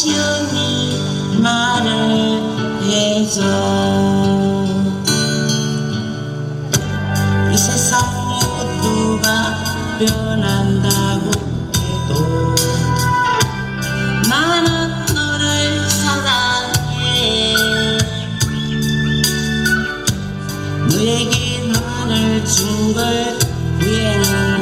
시온이 나를 해줘. 이 세상 모두가 변한다고 해도 나는 너를 사랑해. 너에게 나를 준걸 위에는